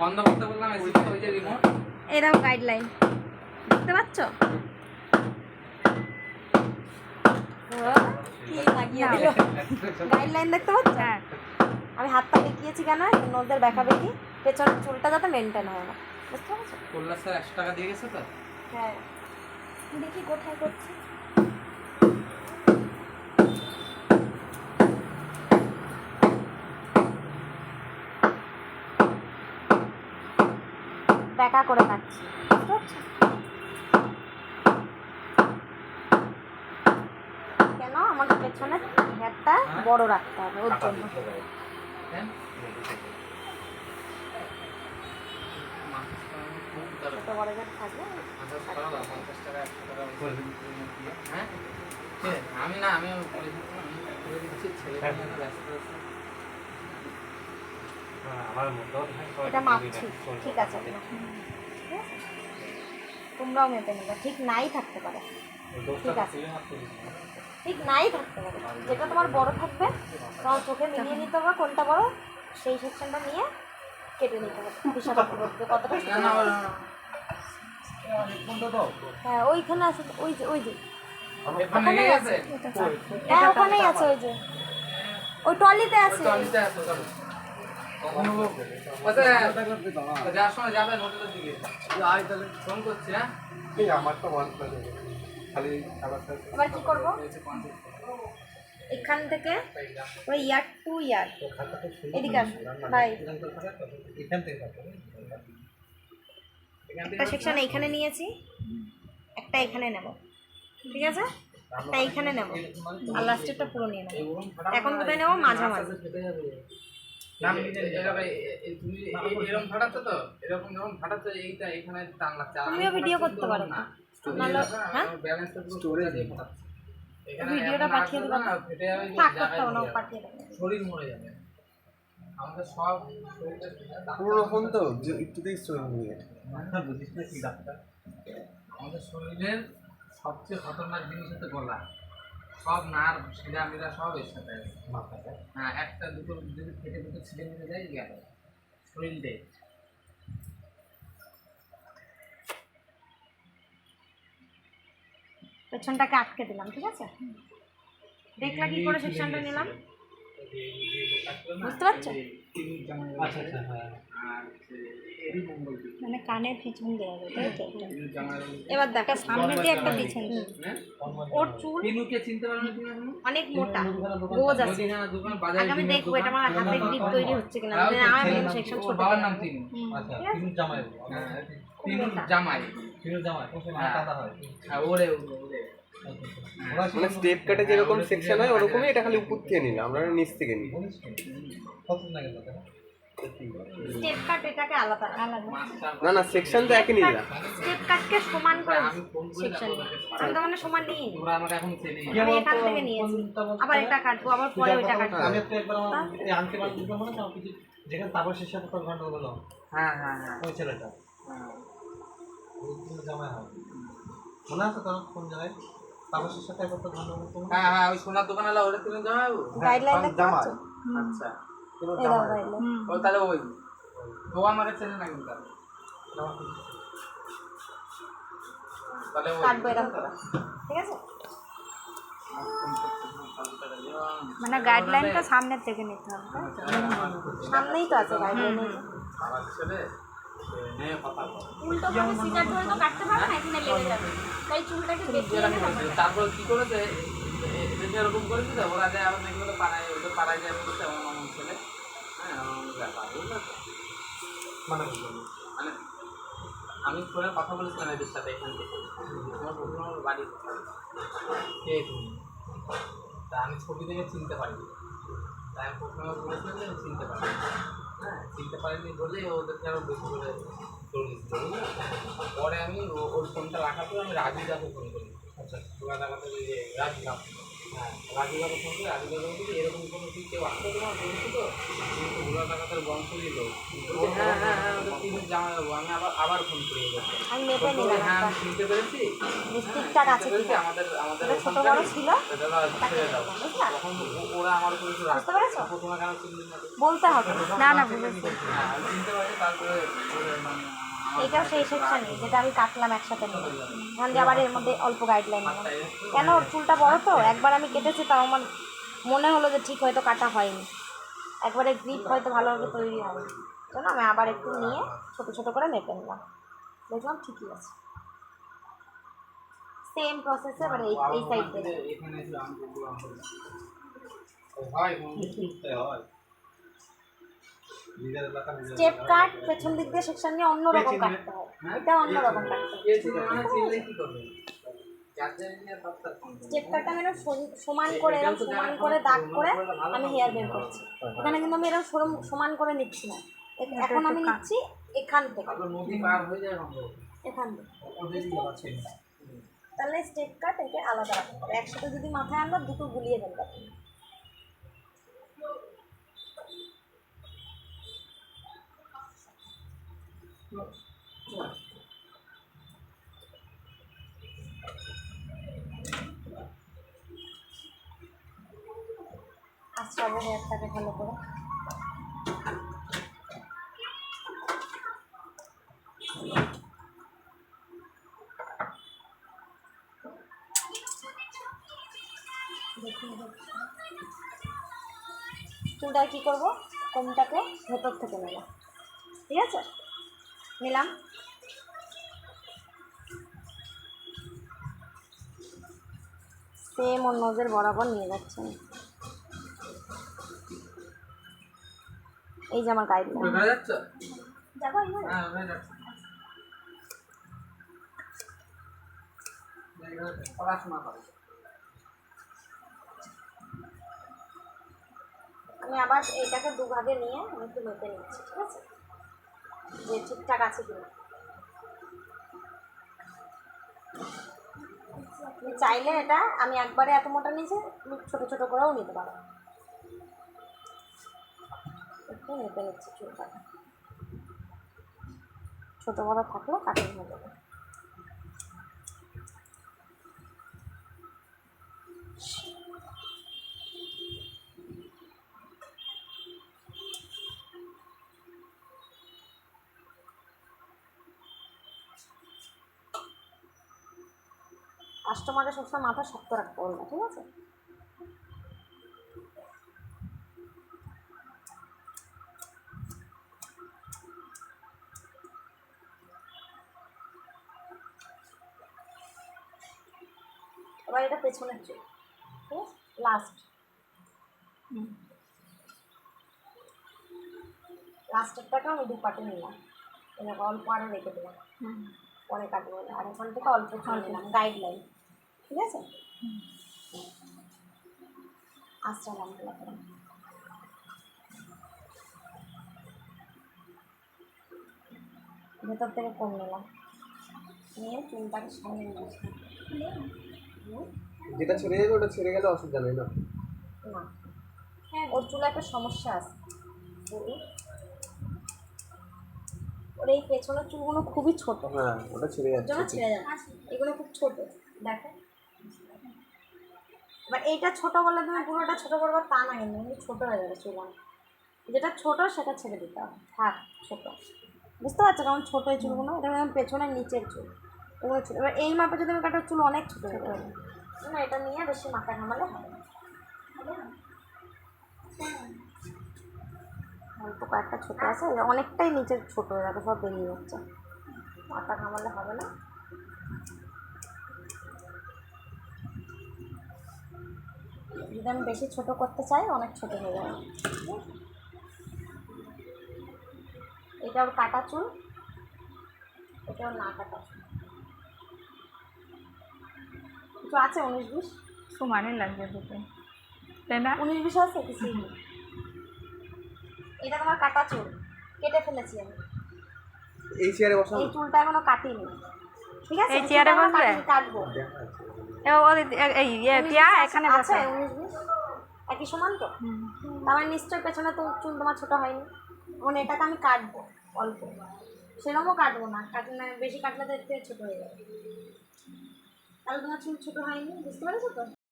বন্ধ করতে বললাম ওই যে রিমোট এরাও গাইডলাইন দেখতে পাচ্ছ? কি লাগিয়ে দিল গাইডলাইন দেখতে পাচ্ছ? হ্যাঁ। আমি হাতটা দেখিয়েছি কেন? নোজদের ব্যাকা বেঁকি পেছনের চুলটা যাতে মেনটেন হয় না। বুঝতে পারছ? কল্যাণ স্যার একশো টাকা দিয়ে গেছে তো? হ্যাঁ। দেখি কোথায় করছে। ব্যাকা করে পারছ কেন? আমাকে পেছনে হেয়ারটা বড় রাখতে হবে, ওর জন্য। হ্যাঁ? আমি না, আমি করে দিচ্ছি ছেলে নিয়ে তো ব্যস্ত আছে। এটা মাপছি ঠিক। আছে। তোমরাও মেপে নেবে। ঠিক নাই থাকতে পারে। ঠিক আছে। ঠিক নাই থাকতে পারে। যেটা তোমার বড় থাকবে তোমার চোখে মিলিয়ে নিতে হবে কোনটা বড় সেই সেকশনটা নিয়ে কেটে নিতে হবে। হিসাব করতে কতটা হ্যাঁ ওইখানে আছে ওই যে ওই যে। লেগে গেছে? হ্যাঁ ওখানেই আছে ওই যে। ওই টলিতে আছে। ফোন করছি হ্যাঁ কি করব? এখান থেকে ওই ইয়ার টু ইয়ার। এদিকে আসো ভাই এখান থেকে একটা সেকশন এইখানে নিয়েছি, একটা এখানে নেব। ঠিক আছে? একটা এইখানে নেব। আর লাস্টেরটা পুরো নিয়ে নেব। এখন কোথায় নেব? মাঝামাঝি। তুমিও ভিডিও করতে পারো না। না। নাহলে- হ্যাঁ? ভিডিওটা পাঠিয়ে দেবো। থাক করতে হবে না। পাঠিয়ে দেবো। শরীর মরে যাবে। আমাদের সব ফোন তো একটুতেই নিয়ে আমাদের শরীরের সবচেয়ে খতরনাক জিনিস হচ্ছে গলা। সব নার্ভ শিরা মিরা সব এর সাথে হ্যাঁ একটা দুটো যদি ফেটে দুটো ছিঁড়ে মিলে যায় গেল। শরীরে পেছনটাকে আটকে দিলাম ঠিক আছে? দেখলা কি করে সেকশনটা নিলাম? বুঝতে পারছ? আচ্ছা আচ্ছা হ্যাঁ। মানে কানের পিছন দেওয়া তাই তো? এবার দেখা সামনে দিয়ে একটা পিছন হ্যাঁ? ওর চুল অনেক মোটা গোজ আছে। আগে আমি দেখব এটা আমার হাতে গ্রিপ তৈরি হচ্ছে কিনা তাও আমার ছেলের- সেকশন ছোট বাবার নাম তিনু। ঠিক আছে? হ্যাঁ, তিনুর জামাই। হ্যাঁ ওরে ওরে ওরে। মানে স্টেপ কাটে যেরকম সেকশন হয় ওরকমই এটা খালি উপর থেকে নিলাম আমরা নিচ থেকে নিই। স্টেপ কাট এটাকে আলাদা আলাদা। না না সেকশন তো একই নিলাম স্টেপ কাটকে সমান করে সেকশন আমি তো মানে সমান নিই। তোমরা আমাকে এখন চেনে আমি এখান থেকে নিয়েছি। আবার এটা কাটবো আবার পরে ওইটা কাটবো। আমি একটু একবার আমার এই আংটি বার দিলাম না আমার কিছু যেখানে তারপর শেষে কত ঘণ্টা হলো হ্যাঁ হ্যাঁ হ্যাঁ। ওই ছেলেটা। হ্যাঁ। ওই জামাই হয় মনে আছে তোর কোন জায়গায়? হ্যাঁ হ্যাঁ ওই সোনার ওটা গাইডলাইন দেখতে জামাই। আচ্ছা পুরো এই দাও জামাই। গাইডলাইন ও তাহলে ওই ও আমাকে চেনে না কিন্তু তাহলে ওই। কাটবো এরকম করে ঠিক আছে? মানে গাইডলাইনটা সামনের থেকে নিতে হবে। সামনেই তো আছে গাইডলাইন আমার ছেলে সে কথা বলে উল্টো ভাবে সিজার ধরে তো কাটতে পারবে না এখানে লেগে যাবে। তাই চুলটাকে বেঁকিয়ে এনে তারপর তারপর কি করেছে? এদের এরকম করেছে তো ওরা যায় আবার নাকি পাড়ায় ওদের পাড়ায় যায় বলছে আমার মামুন ছেলে। হ্যাঁ আমার ব্যাপার মানে মানে আমি ফোনে কথা বলেছিলাম এদের সাথে এখান থেকে। প্রথম আমার বাড়ি? কে তুমি? তা আমি ছবি দেখে চিনতে পারিনি। তাই আমি প্রথমে বলেছিলাম যে আমি চিনতে পারি হ্যাঁ চিনতে পারেনি বলে ওদেরকে আরও বেশি করে পরে আমি ওর ফোনটা রাখার পর আমি রাজু দাকে ফোন করি। আচ্ছা। রাজু দাকে যে রাজু হ্যাঁ ফোন করে এরকম কোনো কি কেউ আসতে তোমার বলছি তো তুমি তো ভোলা বংশই লোক হ্যাঁ হ্যাঁ হ্যাঁ তিন আমি আবার ফোন করে হ্যাঁ আমি পেরেছি আমাদের আমাদের এটা ছোট বড় ছিল। দাদা ছেড়ে দাও তখন ওরা আমার উপরে একটু রাগ বুঝতে পেরেছ? প্রথমে কেন চিনলি না? বলতে হবে। না না বুঝেছি চিনতে পারি তারপরে মানে এটাও সেই সেকশনই যেটা আমি কাটলাম একসাথে নিয়ে এখান দিয়ে আবার এর মধ্যে অল্প গাইডলাইন নিলাম কেন ওর চুলটা বড় তো? একবার আমি কেটেছি তাও আমার মনে হলো যে ঠিক হয়তো কাটা হয়নি। একবারে গ্রিপ হয়তো ভালোভাবে তৈরি হয়নি। জন্য আমি আবার একটু নিয়ে ছোটো ছোটো করে মেপে নিলাম। দেখলাম ঠিকই আছে। সেম প্রসেসে এবার এই এই সাইড থেকে হয় হয়। স্টেপ। কাট পেছন দিক দিয়ে সেকশন নিয়ে অন্যরকম কাটতে হয়। এটা অন্যরকম কাটতে হয়। স্টেপ কাটটা আমি এরকম সমান করে এরকম সমান করে দাগ করে আমি হেয়ার বের করছি। এখানে কিন্তু আমি এরকম সরম- সমান করে নিচ্ছি না। এখন আমি নিচ্ছি এখান থেকে। তারপর নদী পার হয়ে যায় বন্ধ এখান থেকে। তাহলে স্টেপ কাট একে আলাদা রাখতে হবে। একসাথে যদি মাথায় আনলো দুটো গুলিয়ে দেন আশ্রাবো হেয়ারটাকে ভালো করে। চুলটা কি করব? কোমটাকে ভেতর থেকে নেব। ঠিক আছে? নিলাম। সেম ওর নজের বরাবর নিয়ে যাচ্ছে আমি। এই যে আমার গাইড হয়ে যাচ্ছে? হ্যাঁ পড়াশোনা করে। আমি আবার এইটাকে দুভাগে নিয়ে আমি একটু মেপে নিচ্ছি ঠিক আছে? যে ঠিকঠাক আছে কিনা। তুমি চাইলে এটা, আমি একবারে এত মোটা নিয়েছি, তুমি ছোটো ছোটো করেও নিতে পারো। একটু নিতে নিচ্ছি চুলটাকে ছোটো বড়ো থাকলেও কাটিং হয়ে যাবে। কাস্টমারের সবসময় মাথা শক্ত রাখতে বলবে ঠিক আছে? এবার এটা পেছনের চুল ঠিক আছে? লাস্ট লাস্টেরটাকে আমি দু পাটে নিলাম। এরকম অল্প আরও রেখে দিলাম। পরে কাটবো। আর এখান থেকে অল্প চুল নিলাম গাইডলাইন ঠিক আছে? লম্বা করে ভেতর থেকে কম নিলাম। নিয়ে চুলটাকে সামনে নিয়ে যেটা ছেড়ে যাবে ওটা ছেড়ে গেলে অসুবিধা নেই না? না। হ্যাঁ ওর চুলে একটা সমস্যা আছে? ওর এই পেছনের চুলগুলো খুবই ছোট। হ্যাঁ ওটা ছেড়ে যাচ্ছে। ছেড়ে যাবে এগুলো খুব ছোট। দেখো। এবার এইটা ছোট বলে তুমি পুরোটা ছোটো করবে তা না কিন্তু কিন্তু ছোট হয়ে যাবে চুল আমার। যেটা ছোটো সেটা ছেড়ে দিতে হবে। থাক, ছোটো। বুঝতে পারছ কারণ ছোটো এই চুলগুলো? এটা পেছনের নিচের চুল। এগুলো ছোট। এবার এই মাপে যদি আমি কাটার চুল অনেক ছোটো হয়ে যাবে। না এটা নিয়ে বেশি মাথা ঘামালে হবে অল্প কয়েকটা ছোটো আছে, অনেকটাই নিচের ছোটো হয়ে যাবে, সব বেরিয়ে যাচ্ছে। মাথা ঘামালে হবে না। আমি বেশি ছোট করতে চাই অনেক ছোট হয়ে যাবে। এটা ওর কাটা চুল এটা ওর না কাটা চুল। কিছু আছে উনিশ বিশ? সমানে লাগবে দুটো। তাই না? উনিশ বিশ আছে? নেই। এটা তোমার কাটা চুল কেটে ফেলেছি আমি। এই চেয়ারে বসানো এই চুলটা এখনও কাটিনি। ঠিক আছে? এই চেয়ারে বসবে? কাটবো। এই ইয়ে টিয়া এখানে আছে বসে। উনিশ বিশ? একই সমান তো। আমার নিশ্চয় পেছনে তো চুল তোমার ছোটো হয়নি। মানে এটাকে আমি কাটবো অল্প। সেরকমও কাটবো না কাটলে বেশি কাটলে তো ছোটো হয়ে যাবে। তাহলে তোমার চুল ছোটো হয়নি বুঝতে পেরেছ তো?